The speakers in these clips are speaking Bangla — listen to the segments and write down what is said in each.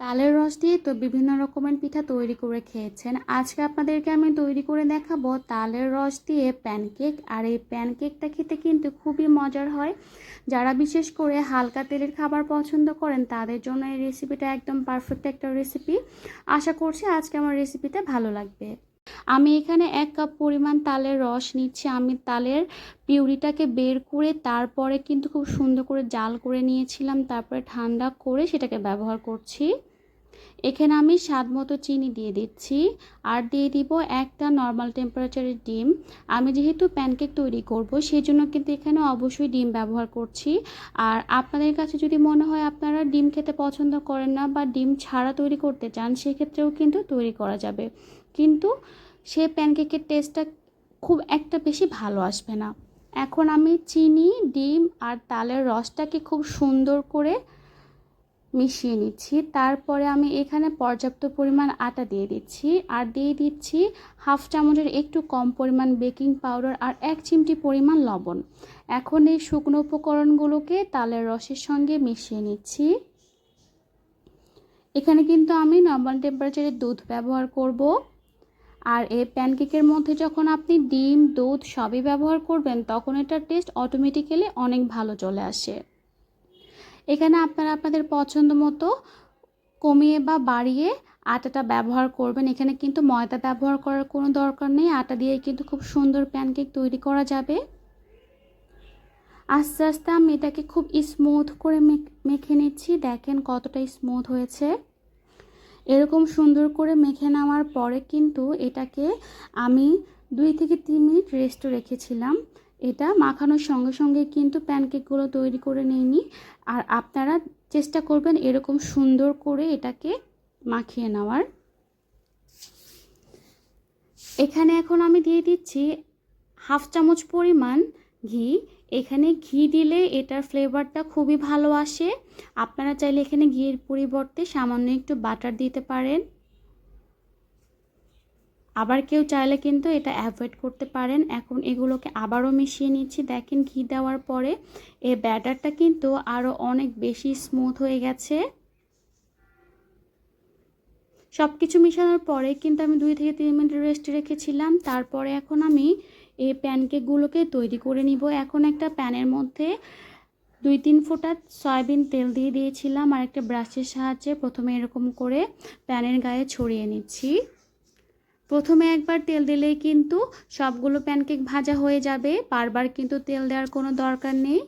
তালের রস দিয়ে তো বিভিন্ন রকমের পিঠা তৈরি করে খেয়েছেন। আজকে আপনাদেরকে আমি তৈরি করে দেখাবো তালের রস দিয়ে প্যানকেক। আর এই প্যানকেকটা খেতে কিন্তু খুবই মজার হয়। যারা বিশেষ করে হালকা তেলের খাবার পছন্দ করেন, তাদের জন্য এই রেসিপিটা একদম পারফেক্ট একটা রেসিপি আশা করছি আজকে আমার রেসিপিটা ভালো লাগবে। আমি এখানে এক কাপ পরিমাণ তালের রস নিচ্ছি। আমি তালের পিউরিটাকে বের করে তারপরে কিন্তু খুব সুন্দর করে জাল করে নিয়েছিলাম। তারপরে ঠান্ডা করে সেটাকে ব্যবহার করছি। এখানে আমি স্বাদ মতো চিনি দিয়ে দিচ্ছি আর দিয়ে দিব একটা নর্মাল টেম্পারেচারের ডিম। আমি যেহেতু প্যানকেক তৈরি করব সেই জন্য কিন্তু এখানে অবশ্যই ডিম ব্যবহার করছি। আর আপনাদের কাছে যদি মনে হয় আপনারা ডিম খেতে পছন্দ করেন না বা ডিম ছাড়া তৈরি করতে চান, সেক্ষেত্রেও কিন্তু তৈরি করা যাবে। কিন্তু সে প্যানকেকের টেস্টটা খুব একটা বেশি ভালো আসবে না। এখন আমি চিনি, ডিম আর তালের রসটাকে খুব সুন্দর করে মিশিয়ে নিচ্ছি। তারপরে আমি এখানে পর্যাপ্ত পরিমাণ আটা দিয়ে দিচ্ছি। আর দিয়ে দিচ্ছি হাফ চামচের একটু কম পরিমাণ বেকিং পাউডার আর এক চিমটি পরিমাণ লবণ। এখন এই শুকনো উপকরণগুলোকে তালের রসের সঙ্গে মিশিয়ে নিচ্ছি। এখানে কিন্তু আমি নর্মাল টেম্পারেচারে দুধ ব্যবহার করব। আর এই প্যানকেকের মধ্যে যখন আপনি ডিম, দুধ সবই ব্যবহার করবেন, তখন এটার টেস্ট অটোমেটিক্যালি অনেক ভালো চলে আসে। এখানে আপনারা আপনাদের পছন্দ মতো কমিয়ে বা বাড়িয়ে আটাটা ব্যবহার করবেন। এখানে কিন্তু ময়দা ব্যবহার করার কোনো দরকার নেই। আটা দিয়ে কিন্তু খুব সুন্দর প্যানকেক তৈরি করা যাবে। আস্তে আস্তে আমি এটাকে খুব স্মুথ করে মেখে নিচ্ছি। দেখেন কতটা স্মুথ হয়েছে। এরকম সুন্দর করে মেখে নেওয়ার পরে কিন্তু এটাকে আমি দুই থেকে তিন মিনিট রেস্টে রেখেছিলাম। এটা মাখানোর সঙ্গে সঙ্গে কিন্তু প্যানকেকগুলো তৈরি করে নিইনি আর আপনারা চেষ্টা করবেন এরকম সুন্দর করে এটাকে মাখিয়ে নেওয়ার। এখানে এখন আমি দিয়ে দিচ্ছি হাফ চামচ পরিমাণ ঘি। এখানে ঘি দিলে এটার ফ্লেভারটা খুবই ভালো আসে। আপনারা চাইলে এখানে ঘিয়ের পরিবর্তে সামান্য একটু বাটার দিতে পারেন। আবার কেউ চাইলে কিন্তু এটা অ্যাভয়েড করতে পারেন। এখন এগুলোকে আবারও মিশিয়ে নিচ্ছি। দেখেন ঘি দেওয়ার পরে এই ব্যাটারটা কিন্তু আরও অনেক বেশি স্মুথ হয়ে গেছে। সব কিছু মেশানোর পরে কিন্তু আমি দুই থেকে তিন মিনিট রেস্টে রেখেছিলাম। তারপরে এখন আমি এই প্যানকেকগুলোকে তৈরি করে নিব। এখন একটা প্যানের মধ্যে দুই তিন ফোঁটা সয়াবিন তেল দিয়ে দিয়েছিলাম। আর একটা ব্রাশের সাহায্যে প্রথমে এরকম করে প্যানের গায়ে ছড়িয়ে নিচ্ছি। প্রথমে একবার তেল দিলেই কিন্তু সবগুলো প্যানকেক ভাজা হয়ে যাবে। বারবার কিন্তু তেল দেওয়ার কোনো দরকার নেই।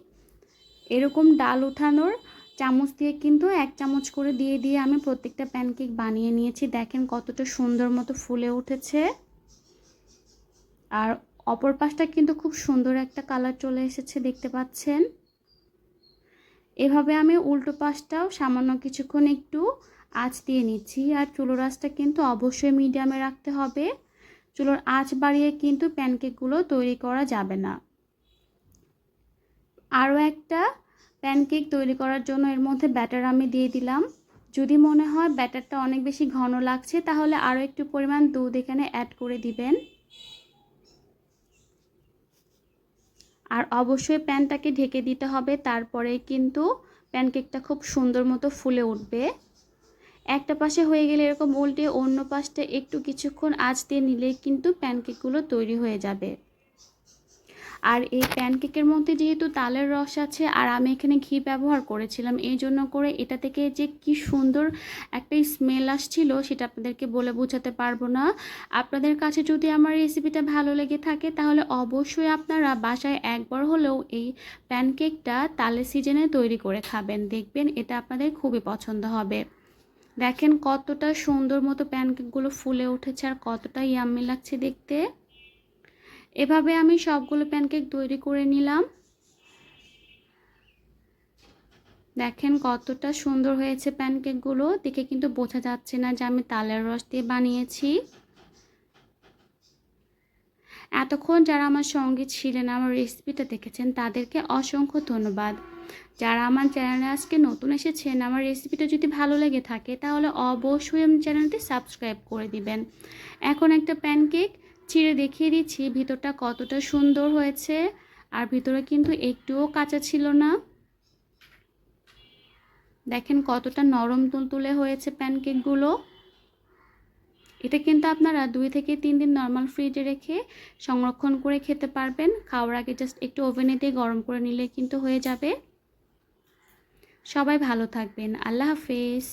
এরকম ডাল উঠানোর চামচ দিয়ে কিন্তু এক চামচ করে দিয়ে দিয়ে আমি প্রত্যেকটা প্যানকেক বানিয়ে নিয়েছি। দেখেন কতটা সুন্দর মতো ফুলে উঠেছে। আর অপর পাশটা কিন্তু খুব সুন্দর একটা কালার চলে এসেছে, দেখতে পাচ্ছেন? এভাবে আমি উল্টো পাশটাও সামান্য কিছুক্ষণ একটু আঁচ দিয়ে নিচ্ছি আর চুলোর আঁচটা কিন্তু অবশ্যই মিডিয়ামে রাখতে হবে। চুলোর আঁচ বাড়িয়ে কিন্তু প্যানকেকগুলো তৈরি করা যাবে না। আরও একটা প্যানকেক তৈরি করার জন্য এর মধ্যে ব্যাটার আমি দিয়ে দিলাম। যদি মনে হয় ব্যাটারটা অনেক বেশি ঘন লাগছে, তাহলে আরও একটু পরিমাণ দুধ এখানে অ্যাড করে দিবেন। আর অবশ্যই প্যানটাকে ঢেকে দিতে হবে, তারপরে কিন্তু প্যানকেকটা খুব সুন্দর মতো ফুলে উঠবে। একটা পাশে হয়ে গেলে এরকম উল্টে অন্য পাশটা একটু কিছুক্ষণ আঁচ দিয়ে নিলে কিন্তু প্যানকেকগুলো তৈরি হয়ে যাবে। আর এই প্যানকেকের মধ্যে যেহেতু তালের রস আছে, আর আমি এখানে ঘি ব্যবহার করেছিলাম, এই জন্য করে এটা থেকে যে কি সুন্দর একটা স্মেল আসছিল সেটা আপনাদেরকে বলে বোঝাতে পারব না। আপনাদের কাছে যদি আমার রেসিপিটা ভালো লেগে থাকে, তাহলে অবশ্যই আপনারা বাসায় একবার হলেও এই প্যানকেকটা তালের সিজনে তৈরি করে খাবেন। দেখবেন এটা আপনাদের খুবই পছন্দ হবে। দেখেন কতটা সুন্দর মতো প্যানকেকগুলো ফুলে উঠেছে আর কতটা ইয়াম্মি লাগছে দেখতে। এভাবে আমি সবগুলো প্যানকেক তৈরি করে নিলাম। দেখেন কতটা সুন্দর হয়েছে প্যানকেকগুলো দেখে কিন্তু বোঝা যাচ্ছে না যে আমি তালের রস দিয়ে বানিয়েছি। এতক্ষণ যারা আমার সঙ্গে ছিলেন, আমার রেসিপিটা দেখেছেন, তাদেরকে অসংখ্য ধন্যবাদ। যারা আমার চ্যানেলে আজকে নতুন এসেছেন, আমার রেসিপিটা যদি ভালো লেগে থাকে, তাহলে অবশ্যই আমার চ্যানেলটি সাবস্ক্রাইব করে দিবেন। এখন একটা প্যানকেক ছিঁড়ে দেখিয়ে দিচ্ছি, ভিতরটা কতটা সুন্দর হয়েছে, আর ভিতরে কিন্তু একটুও কাঁচা ছিল না। দেখেন কতটা নরম তুলতুলে হয়েছে প্যানকেকগুলো এটা কিন্তু আপনারা দুই থেকে তিন দিন নর্মাল ফ্রিজে রেখে সংরক্ষণ করে খেতে পারবেন। খাওয়ার আগে জাস্ট একটু ওভেনে দিয়ে গরম করে নিলে কিন্তু হয়ে যাবে। সবাই ভালো থাকবেন। আল্লাহ হাফেজ।